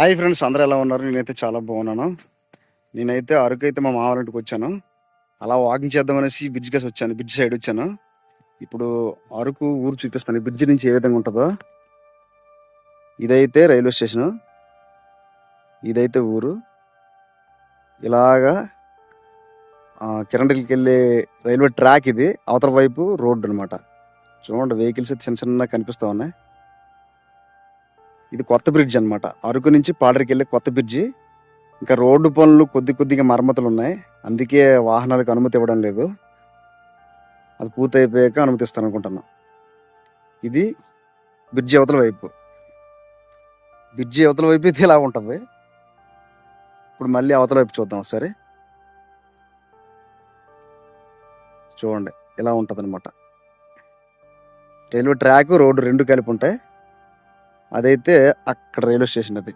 Hi friends అందరూ ఎలా ఉన్నారు? నేనైతే చాలా బాగున్నాను. నేనైతే అరకు అయితే మా మామూలు ఇంటికి వచ్చాను. అలా వాకింగ్ చేద్దామనేసి బ్రిడ్జ్ కేసి వచ్చాను బ్రిడ్జ్ సైడ్ వచ్చాను. ఇప్పుడు అరకు ఊరు చూపిస్తాను. బ్రిడ్జ్ నుంచి ఏ విధంగా ఉంటుందో. ఇదైతే రైల్వే స్టేషను. ఇదైతే ఊరు. ఇలాగా ఆ, కిరణ్కి వెళ్ళే రైల్వే ట్రాక్ ఇది. అవతల వైపు రోడ్డు అనమాట చూడండి వెహికల్స్ అయితే చిన్న చిన్న కనిపిస్తా ఉన్నాయి. ఇది కొత్త బ్రిడ్జ్ అనమాట అరకు నుంచి పాడరికి వెళ్ళే కొత్త బ్రిడ్జి. ఇంకా రోడ్డు పనులు కొద్ది కొద్దిగా మరమ్మతులు ఉన్నాయి అందుకే వాహనాలకు అనుమతి ఇవ్వడం లేదు. అది పూర్తయిపోయాక అనుమతిస్తాను అనుకుంటున్నాను. ఇది బ్రిడ్జి అవతల వైపు. బ్రిడ్జి అవతల వైపు ఇది ఇలా ఉంటుంది. ఇప్పుడు మళ్ళీ అవతల వైపు చూద్దాం ఒకసారి. చూడండి ఇలా ఉంటుంది అనమాట రైల్వే ట్రాక్ రోడ్డు రెండు కలిపి ఉంటాయి. అదైతే అక్కడ రైల్వే స్టేషన్ అది.